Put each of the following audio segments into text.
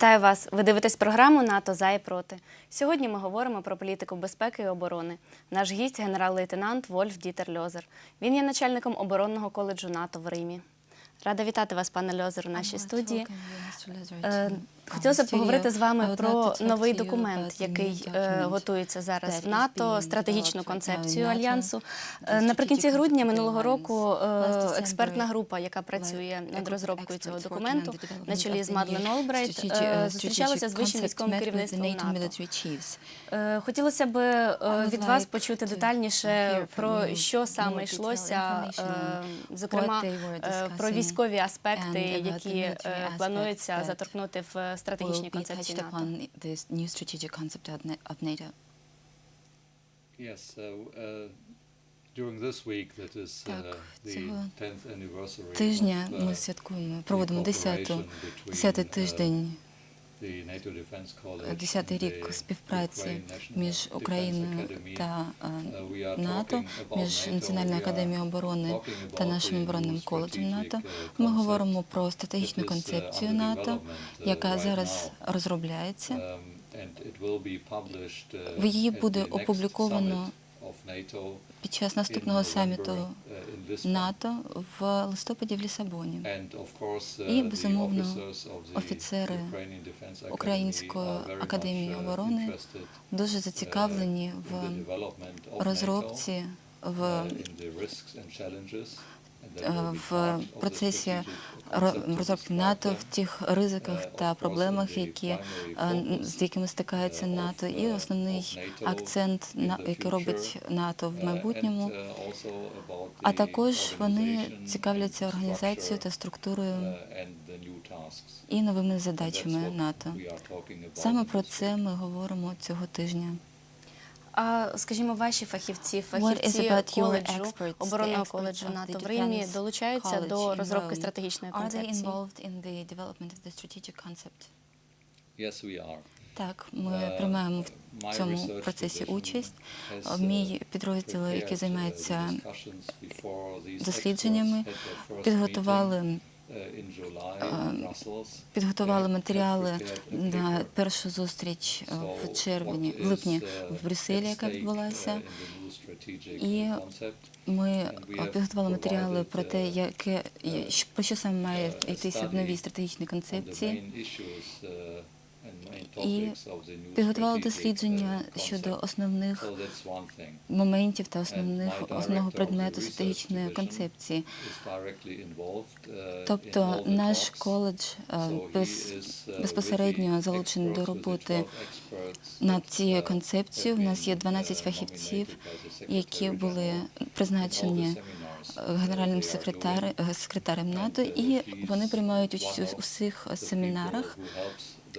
Вітаю вас! Ви дивитесь програму НАТО за і проти. Сьогодні ми говоримо про політику безпеки і оборони. Наш гість генерал-лейтенант Вольф Дітер Льозер. Він є начальником оборонного коледжу НАТО в Римі. Рада вітати вас, пане Льозер, у нашій студії. Хотілося б поговорити з вами про новий документ, який е, готується зараз в НАТО, стратегічну концепцію альянсу. Е, Наприкінці грудня минулого року е, експертна група, яка працює над розробкою цього документу, на чолі з Мадлен Олбрайт, зустрічалася з вищим військовим керівництвом НАТО. Хотілося б е, від вас почути детальніше про що саме йшлося, зокрема про військові аспекти, які планується заторкнути в стратегічній концепції НАТО. Yes, uh, during this week, that is uh, Так, the цього 10th anniversary Тижня of, uh, ми святкуємо, проводимо the 10 cooperation 10 between, uh, тиждень, the NATO Defense College 10 and рік the співпраці між Україною та е, Uh, НАТО, між Національною академією оборони та нашим оборонним коледжем НАТО. uh, Ми говоримо про стратегічну uh, концепцію НАТО, uh, яка зараз розробляється. Um, uh, В її буде опубліковано Під час наступного саміту uh. НАТО в листопаді в Лісабоні. Uh, І, безумовно, офіцери Української академії uh, оборони дуже uh, зацікавлені в розробці, в uh, е, в процесі розробки НАТО в тих ризиках Е, та проблемах, які е, з якими стикається uh, НАТО, і uh, основний акцент, який робить НАТО в uh, майбутньому. uh, А також вони цікавляться організацією та структурою uh, і новими задачами НАТО. Саме про це ми говоримо цього тижня. А скажімо, ваші фахівці, фахівці коледжу, оборонного коледжу НАТО в Римі долучаються до розробки стратегічної Are they концепції? involved in the development of the strategic concept? Yes, we are. Так, ми Uh, приймаємо в my цьому процесі участь. uh, Мій підрозділ, який uh, займається дослідженнями, підготували Brussels. підготували матеріали на першу зустріч е, в червні, в липні в Брюсселі, яка відбулася. І. Ми е, підготували матеріали про те, яке про що саме має йтися в новій стратегічній концепції. Uh, І strategic, дослідження uh, щодо основних моментів та основних основного предмету стратегічної концепції. uh, Тобто наш коледж е, без, uh, безпосередньо залучений до роботи 12 experts над цією uh, концепцією. У нас є been, 12 uh, фахівців, які були призначені е, uh, генеральним е, секретарем НАТО, uh, і вони приймають участь у the семінарах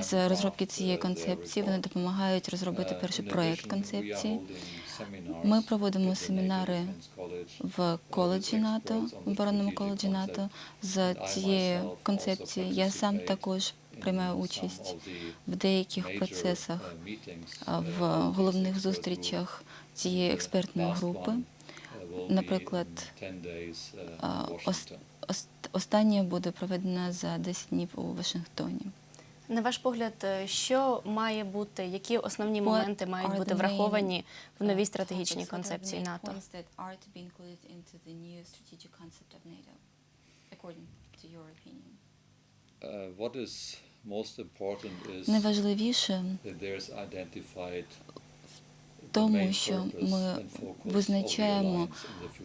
з розробки цієї концепції. Вони допомагають розробити Uh, перший проєкт концепції. Ми проводимо семінари в коледжі НАТО, в оборонному коледжі. НАТО з цією концепцією. Я сам також приймаю участь в деяких процесах, uh, в головних зустрічах цієї експертної групи. uh, Наприклад, in 10 days, uh, а, in ос- Washington. ос- Остання буде проведена за 10 днів у Вашингтоні. На ваш погляд, е, що має бути, які основні моменти мають бути враховані в новій Uh, стратегічній концепції НАТО? Uh, Найважливіше that there's identified в the тому, що ми визначаємо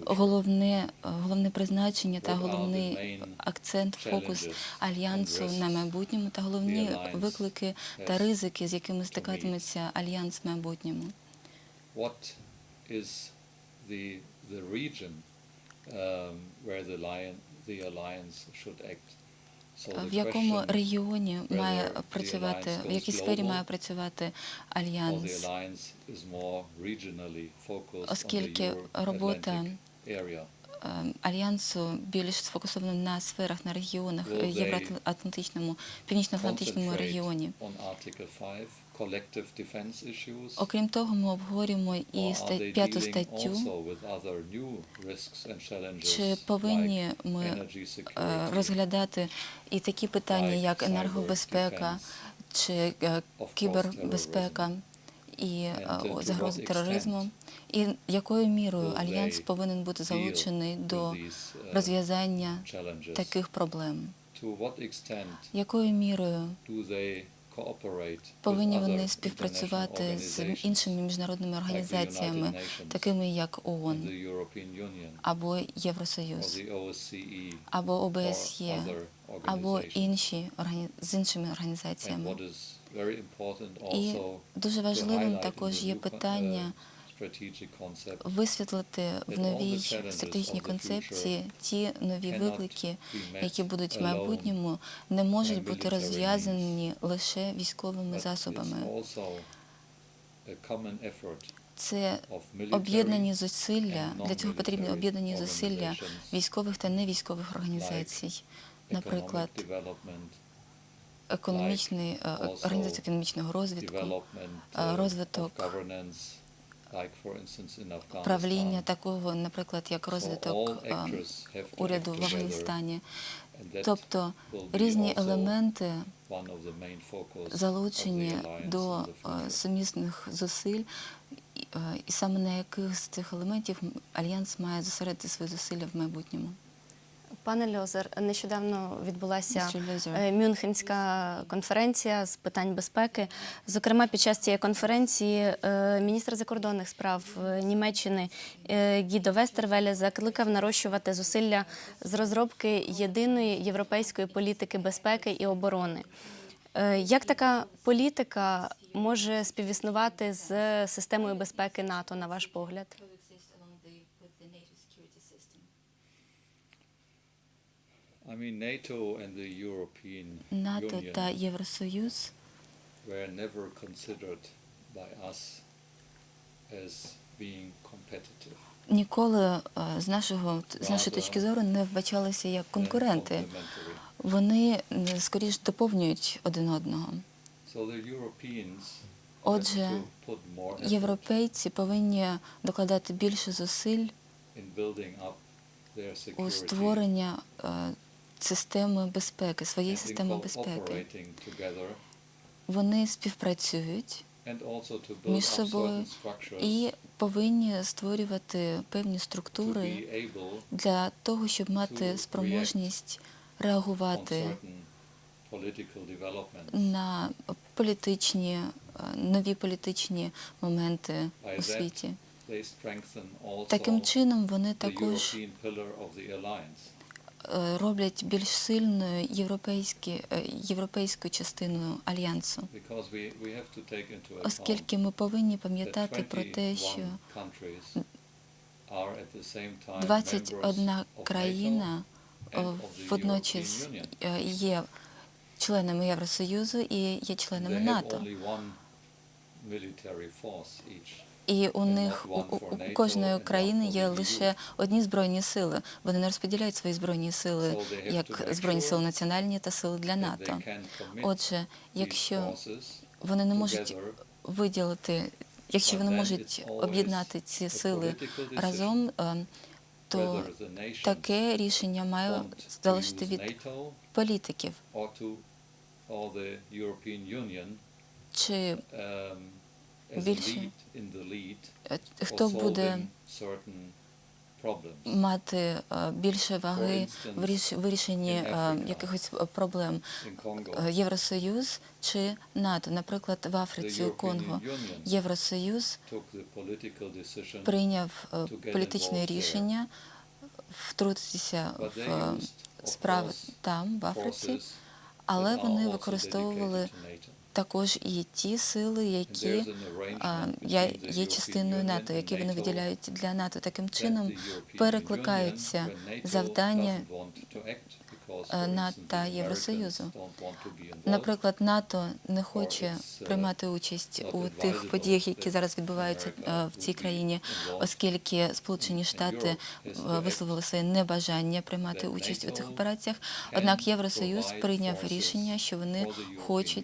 головне, головне призначення та головний акцент, фокус альянсу на майбутньому та головні виклики та ризики, з якими стикатиметься альянс в майбутньому. The region um, where the lion the alliance should act? В якому регіоні має працювати, в якій сфері має працювати альянс, оскільки робота е, альянсу більш сфокусована на сферах, на регіонах євроатлантичному, північно-атлантичному регіоні. On Article 5, collective. Окрім того, ми обговорюємо і п'яту статтю. Чи повинні ми е, розглядати і такі питання, як енергобезпека, чи е, кібербезпека і е, загрози тероризму, і якою мірою альянс повинен бути залучений до розв'язання таких проблем? Якою мірою повинні вони співпрацювати з іншими міжнародними організаціями, такими як ООН або Євросоюз, the або ОБСЄ, або інші з іншими організаціями. І дуже важливим також є питання uh, висвітлити в новій стратегічній концепції ті нові виклики, які будуть в майбутньому, не можуть бути розв'язані лише військовими засобами. Це об'єднані зусилля. Для цього потрібні об'єднані зусилля військових та невійськових організацій, наприклад, економічний е, організація економічного розвитку, е, розвиток правління такого, наприклад, як розвиток е, to уряду в Афганістані. Тобто різні елементи залучені до е, сумісних зусиль, е, і саме на яких з цих елементів альянс має зосередити свої зусилля в майбутньому. Пане Льозер, нещодавно відбулася е, Мюнхенська конференція з питань безпеки. Зокрема, під час цієї конференції е, міністр закордонних справ е, Німеччини Гідо Вестервеле закликав нарощувати зусилля з розробки єдиної європейської політики безпеки і оборони. Як така політика може співіснувати з системою безпеки НАТО, на ваш погляд? НАТО та Євросоюз were never considered by us as being competitive. ніколи е, з нашого з нашої точки зору не вбачалися як конкуренти. Вони е, скоріш доповнюють один одного. Отже, Європейці повинні докладати більше зусиль у створення е, системи безпеки, своєї системи безпеки. Вони співпрацюють між собою і повинні створювати певні структури для того, щоб мати спроможність реагувати на політичні е, нові політичні моменти у світі. Таким чином вони також Е, роблять більш сильною європейські, е, європейську частину альянсу, оскільки ми повинні пам'ятати про те, що countries are at the same time 21 країна водночас е, є членами Євросоюзу і є членами НАТО. І у них у, кожної країни є лише одні збройні сили. Вони не розподіляють свої збройні сили як збройні сили національні та сили для НАТО. Отже, якщо вони не можуть виділити, якщо вони можуть об'єднати ці сили разом, е, то таке рішення має залежати від політиків. Чи a Більше е, хто буде мати е, більше ваги в ріш- вирішенні е, якихось проблем? Євросоюз чи НАТО? Наприклад, в Африці у Конго Євросоюз прийняв політичне рішення втрутитися в справи там, в Африці, але вони використовували. Також і ті сили, які є частиною НАТО, які вони виділяють для НАТО. Таким чином перекликаються завдання е, НАТО та Євросоюзу. Наприклад, НАТО не хоче uh, приймати участь у тих подіях, які зараз відбуваються е, в цій країні, оскільки Сполучені Штати е, висловили своє небажання приймати участь у цих операціях. Однак Євросоюз прийняв рішення, що вони хочуть